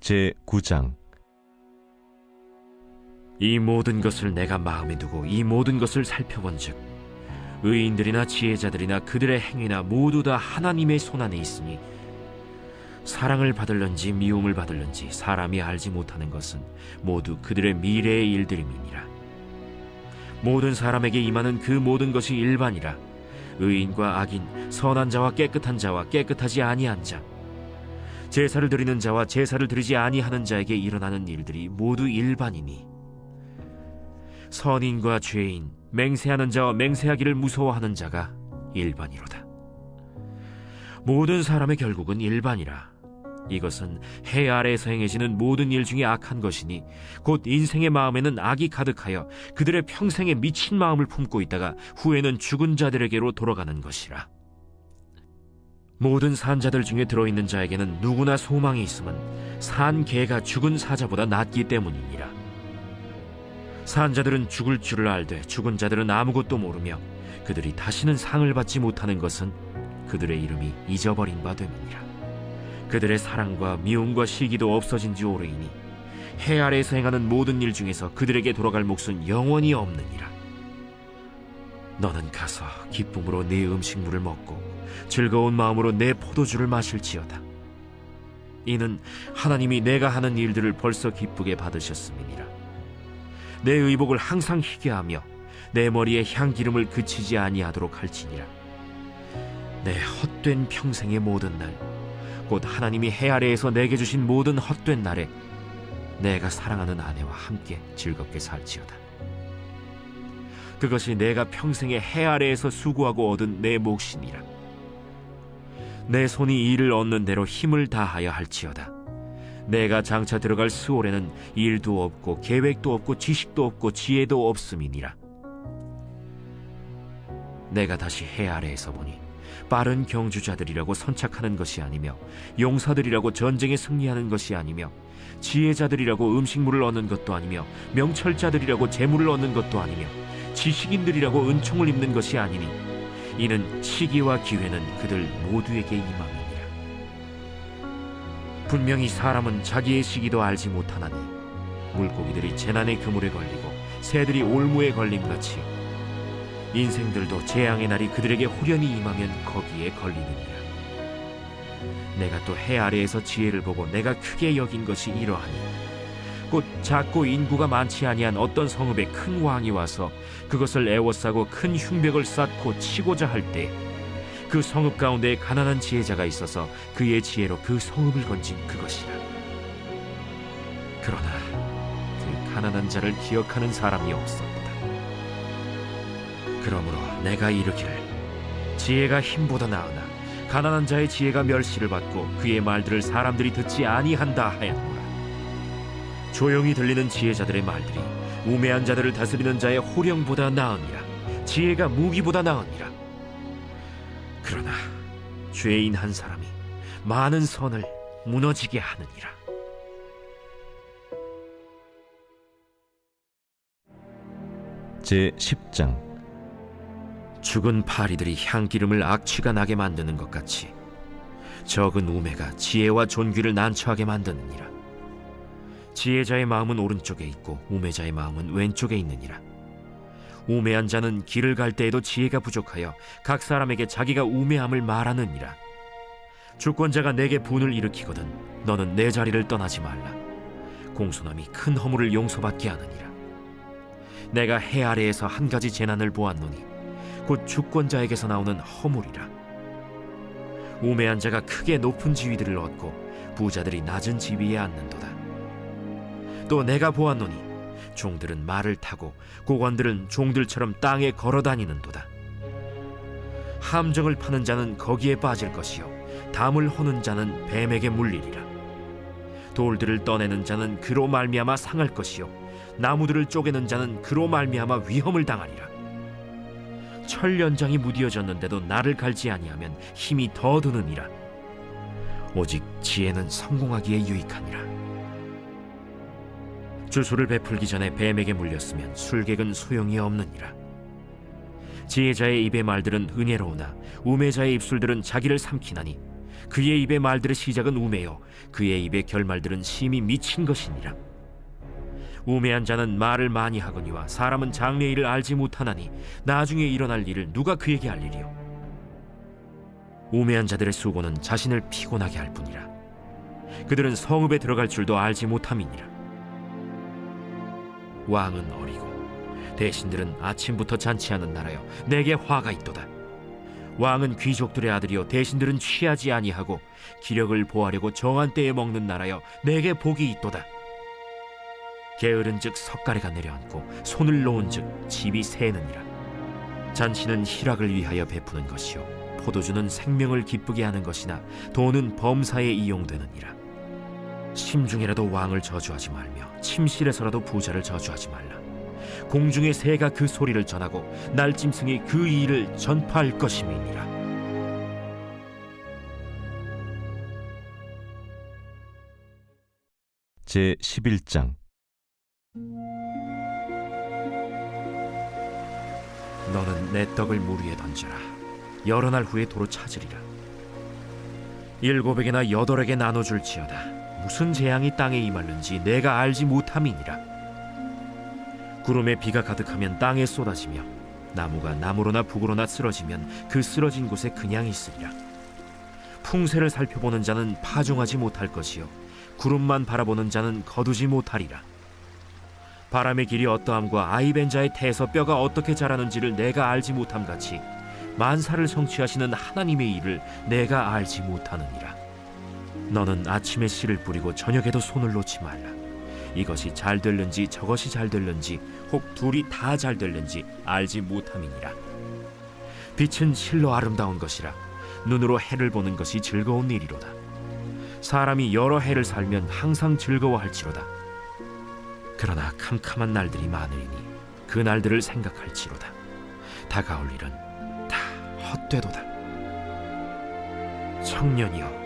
제 9장. 이 모든 것을 내가 마음에 두고 이 모든 것을 살펴본즉 의인들이나 지혜자들이나 그들의 행위나 모두 다 하나님의 손 안에 있으니 사랑을 받을런지 미움을 받을런지 사람이 알지 못하는 것은 모두 그들의 미래의 일들임이니라. 모든 사람에게 임하는 그 모든 것이 일반이라. 의인과 악인 선한 자와 깨끗한 자와 깨끗하지 아니한 자 제사를 드리는 자와 제사를 드리지 아니하는 자에게 일어나는 일들이 모두 일반이니 선인과 죄인, 맹세하는 자와 맹세하기를 무서워하는 자가 일반이로다. 모든 사람의 결국은 일반이라. 이것은 해 아래에서 행해지는 모든 일 중에 악한 것이니 곧 인생의 마음에는 악이 가득하여 그들의 평생에 미친 마음을 품고 있다가 후에는 죽은 자들에게로 돌아가는 것이라. 모든 산자들 중에 들어있는 자에게는 누구나 소망이 있음은 산 개가 죽은 사자보다 낫기 때문이니라. 산자들은 죽을 줄을 알되 죽은 자들은 아무것도 모르며 그들이 다시는 상을 받지 못하는 것은 그들의 이름이 잊어버린 바 됨이니라. 그들의 사랑과 미움과 시기도 없어진 지 오래이니 해 아래에서 행하는 모든 일 중에서 그들에게 돌아갈 몫은 영원히 없느니라. 너는 가서 기쁨으로 네 음식물을 먹고 즐거운 마음으로 내 포도주를 마실지어다. 이는 하나님이 내가 하는 일들을 벌써 기쁘게 받으셨음이니라. 내 의복을 항상 희게 하며 내 머리에 향기름을 그치지 아니하도록 할지니라. 내 헛된 평생의 모든 날, 곧 하나님이 해 아래에서 내게 주신 모든 헛된 날에 내가 사랑하는 아내와 함께 즐겁게 살지어다. 그것이 내가 평생에 해 아래에서 수고하고 얻은 내 몫이니라. 내 손이 일을 얻는 대로 힘을 다하여 할지어다. 내가 장차 들어갈 수월에는 일도 없고 계획도 없고 지식도 없고 지혜도 없음이니라. 내가 다시 해 아래에서 보니 빠른 경주자들이라고 선착하는 것이 아니며 용사들이라고 전쟁에 승리하는 것이 아니며 지혜자들이라고 음식물을 얻는 것도 아니며 명철자들이라고 재물을 얻는 것도 아니며 지식인들이라고 은총을 입는 것이 아니니 이는 시기와 기회는 그들 모두에게 임함이니라. 분명히 사람은 자기의 시기도 알지 못하나니 물고기들이 재난의 그물에 걸리고 새들이 올무에 걸림같이 인생들도 재앙의 날이 그들에게 후련히 임하면 거기에 걸리느니라 내가 또 해 아래에서 지혜를 보고 내가 크게 여긴 것이 이러하니 곧 작고 인구가 많지 아니한 어떤 성읍에 큰 왕이 와서 그것을 애워싸고 큰 흉벽을 쌓고 치고자 할 때 그 성읍 가운데 가난한 지혜자가 있어서 그의 지혜로 그 성읍을 건진 그것이라. 그러나 그 가난한 자를 기억하는 사람이 없었다. 그러므로 내가 이르기를 지혜가 힘보다 나으나 가난한 자의 지혜가 멸시를 받고 그의 말들을 사람들이 듣지 아니한다 하였노라. 조용히 들리는 지혜자들의 말들이 우매한 자들을 다스리는 자의 호령보다 나으니라. 지혜가 무기보다 나으니라. 그러나 죄인 한 사람이 많은 선을 무너지게 하느니라. 제 10장 죽은 파리들이 향기름을 악취가 나게 만드는 것 같이 적은 우매가 지혜와 존귀를 난처하게 만드느니라. 지혜자의 마음은 오른쪽에 있고 우매자의 마음은 왼쪽에 있느니라. 우매한 자는 길을 갈 때에도 지혜가 부족하여 각 사람에게 자기가 우매함을 말하느니라. 주권자가 내게 분을 일으키거든 너는 내 자리를 떠나지 말라. 공손함이 큰 허물을 용서받게 하느니라. 내가 해 아래에서 한 가지 재난을 보았노니 곧 주권자에게서 나오는 허물이라. 우매한 자가 크게 높은 지위들을 얻고 부자들이 낮은 지위에 앉는도다. 또 내가 보았노니 종들은 말을 타고 고관들은 종들처럼 땅에 걸어 다니는도다. 함정을 파는 자는 거기에 빠질 것이요 담을 허는 자는 뱀에게 물리리라. 돌들을 떠내는 자는 그로 말미암아 상할 것이요 나무들을 쪼개는 자는 그로 말미암아 위험을 당하리라. 철 연장이 무디어졌는데도 나를 갈지 아니하면 힘이 더 드느니라. 오직 지혜는 성공하기에 유익하니라. 주술을 베풀기 전에 뱀에게 물렸으면 술객은 소용이 없느니라. 지혜자의 입의 말들은 은혜로우나 우매자의 입술들은 자기를 삼키나니 그의 입의 말들의 시작은 우매요. 그의 입의 결말들은 심히 미친 것이니라. 우매한 자는 말을 많이 하거니와 사람은 장래 일을 알지 못하나니 나중에 일어날 일을 누가 그에게 알리리요? 우매한 자들의 수고는 자신을 피곤하게 할 뿐이라. 그들은 성읍에 들어갈 줄도 알지 못함이니라 왕은 어리고 대신들은 아침부터 잔치하는 나라여 내게 화가 있도다. 왕은 귀족들의 아들이요 대신들은 취하지 아니하고 기력을 보하려고 정한 때에 먹는 나라여 내게 복이 있도다. 게으른즉 석가래가 내려앉고 손을 놓은즉 집이 새느니라. 잔치는 희락을 위하여 베푸는 것이요 포도주는 생명을 기쁘게 하는 것이나 돈은 범사에 이용되느니라 심중에라도 왕을 저주하지 말며 침실에서라도 부자를 저주하지 말라. 공중의 새가 그 소리를 전하고 날짐승이 그 일을 전파할 것임이니라. 제 11장. 너는 내 떡을 물 위에 던져라. 여러 날 후에 도로 찾으리라. 일곱에게나 여덟에게 나눠줄지어다 무슨 재앙이 땅에 임할는지 내가 알지 못함이니라. 구름에 비가 가득하면 땅에 쏟아지며 나무가 나무로나 북으로나 쓰러지면 그 쓰러진 곳에 그냥 있으리라. 풍세를 살펴보는 자는 파종하지 못할 것이요 구름만 바라보는 자는 거두지 못하리라. 바람의 길이 어떠함과 아이벤자의 태에서 뼈가 어떻게 자라는지를 내가 알지 못함 같이 만사를 성취하시는 하나님의 일을 내가 알지 못하느니라 너는 아침에 씨를 뿌리고 저녁에도 손을 놓지 말라. 이것이 잘 될는지 저것이 잘 될는지 혹 둘이 다 잘 될는지 알지 못함이니라. 빛은 실로 아름다운 것이라 눈으로 해를 보는 것이 즐거운 일이로다. 사람이 여러 해를 살면 항상 즐거워할지로다. 그러나 캄캄한 날들이 많으리니 그 날들을 생각할지로다. 다가올 일은 다 헛되도다. 청년이여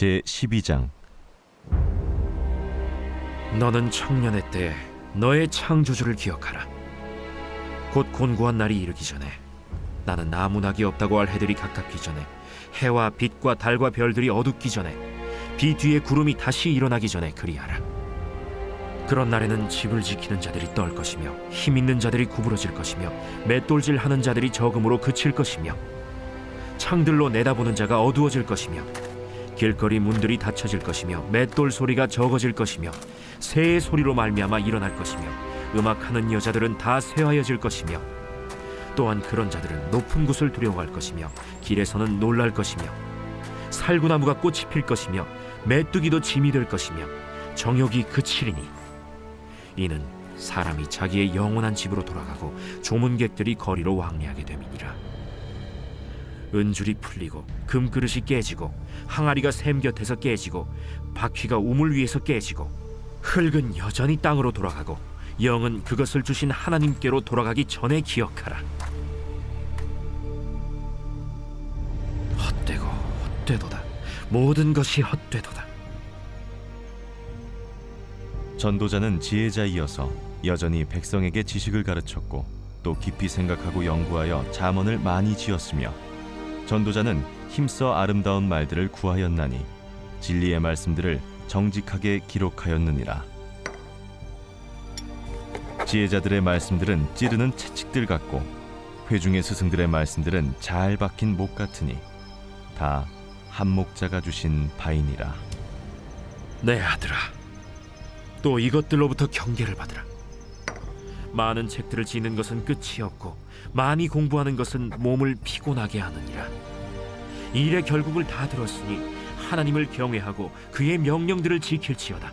제 12장 너는 청년의 때 너의 창조주를 기억하라. 곧 곤고한 날이 이르기 전에 나는 아무 낙이 없다고 할 해들이 가깝기 전에 해와 빛과 달과 별들이 어둡기 전에 비 뒤에 구름이 다시 일어나기 전에 그리하라. 그런 날에는 집을 지키는 자들이 떨 것이며 힘 있는 자들이 구부러질 것이며 맷돌질 하는 자들이 적음으로 그칠 것이며 창들로 내다보는 자가 어두워질 것이며 길거리 문들이 닫혀질 것이며 맷돌 소리가 적어질 것이며 새의 소리로 말미암아 일어날 것이며 음악하는 여자들은 다 쇠하여질 것이며 또한 그런 자들은 높은 곳을 두려워할 것이며 길에서는 놀랄 것이며 살구나무가 꽃이 필 것이며 메뚜기도 짐이 될 것이며 정욕이 그치리니 이는 사람이 자기의 영원한 집으로 돌아가고 조문객들이 거리로 왕래하게 됨이니라 은줄이 풀리고 금그릇이 깨지고 항아리가 샘 곁에서 깨지고 바퀴가 우물 위에서 깨지고 흙은 여전히 땅으로 돌아가고 영은 그것을 주신 하나님께로 돌아가기 전에 기억하라. 헛되고 헛되도다. 모든 것이 헛되도다. 전도자는 지혜자이어서 여전히 백성에게 지식을 가르쳤고 또 깊이 생각하고 연구하여 잠언을 많이 지었으며 전도자는 힘써 아름다운 말들을 구하였나니 진리의 말씀들을 정직하게 기록하였느니라. 지혜자들의 말씀들은 찌르는 채찍들 같고 회중의 스승들의 말씀들은 잘 박힌 목 같으니 다 한목자가 주신 바이니라. 내 아들아. 또 이것들로부터 경계를 받으라 많은 책들을 지는 것은 끝이 없고 많이 공부하는 것은 몸을 피곤하게 하느니라. 일의 결국을 다 들었으니 하나님을 경외하고 그의 명령들을 지킬지어다.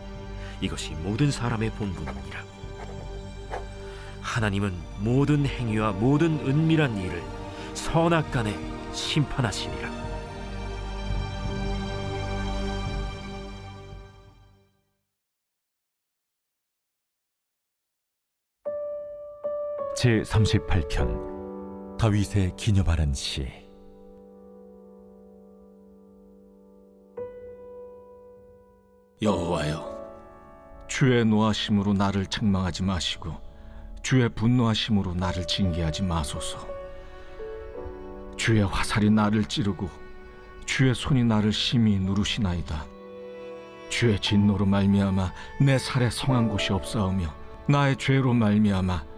이것이 모든 사람의 본분이니라. 하나님은 모든 행위와 모든 은밀한 일을 선악 간에 심판하시니라 제 38편 다윗의 기념하는 시. 여호와여 주의 노하심으로 나를 책망하지 마시고 주의 분노하심으로 나를 징계하지 마소서. 주의 화살이 나를 찌르고 주의 손이 나를 심히 누르시나이다. 주의 진노로 말미암아 내 살에 성한 곳이 없사오며 나의 죄로 말미암아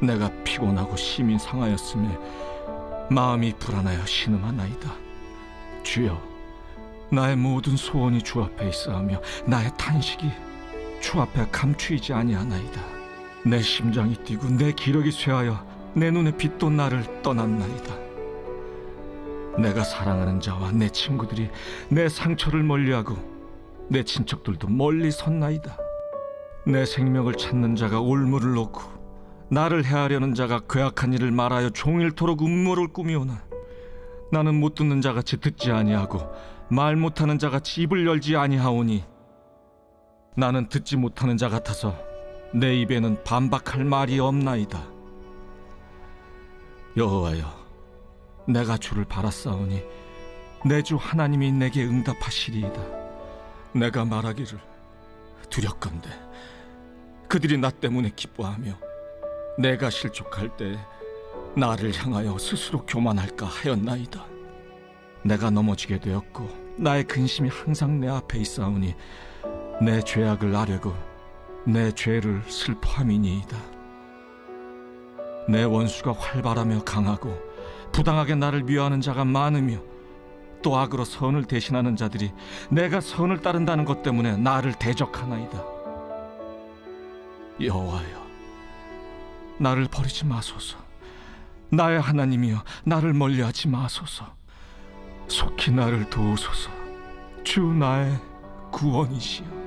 내가 피곤하고 심히 상하였으며 마음이 불안하여 신음하나이다. 주여, 나의 모든 소원이 주 앞에 있사오며 나의 탄식이 주 앞에 감추이지 아니하나이다. 내 심장이 뛰고 내 기력이 쇠하여 내 눈의 빛도 나를 떠났나이다. 내가 사랑하는 자와 내 친구들이 내 상처를 멀리하고 내 친척들도 멀리 섰나이다. 내 생명을 찾는 자가 올무를 놓고 나를 해하려는 자가 괴악한 일을 말하여 종일토록 음모를 꾸미오나 나는 못 듣는 자같이 듣지 아니하고 말 못하는 자같이 입을 열지 아니하오니 나는 듣지 못하는 자 같아서 내 입에는 반박할 말이 없나이다. 여호와여, 내가 주를 바라싸우니 내 주 하나님이 내게 응답하시리이다. 내가 말하기를 두렵건대 그들이 나 때문에 기뻐하며 내가 실족할 때 나를 향하여 스스로 교만할까 하였나이다. 내가 넘어지게 되었고 나의 근심이 항상 내 앞에 있사오니 내 죄악을 아뢰고 내 죄를 슬퍼함이니이다. 내 원수가 활발하며 강하고 부당하게 나를 미워하는 자가 많으며 또 악으로 선을 대신하는 자들이 내가 선을 따른다는 것 때문에 나를 대적하나이다. 여호와여, 나를 버리지 마소서. 나의 하나님이여, 나를 멀리하지 마소서. 속히 나를 도우소서. 주 나의 구원이시여.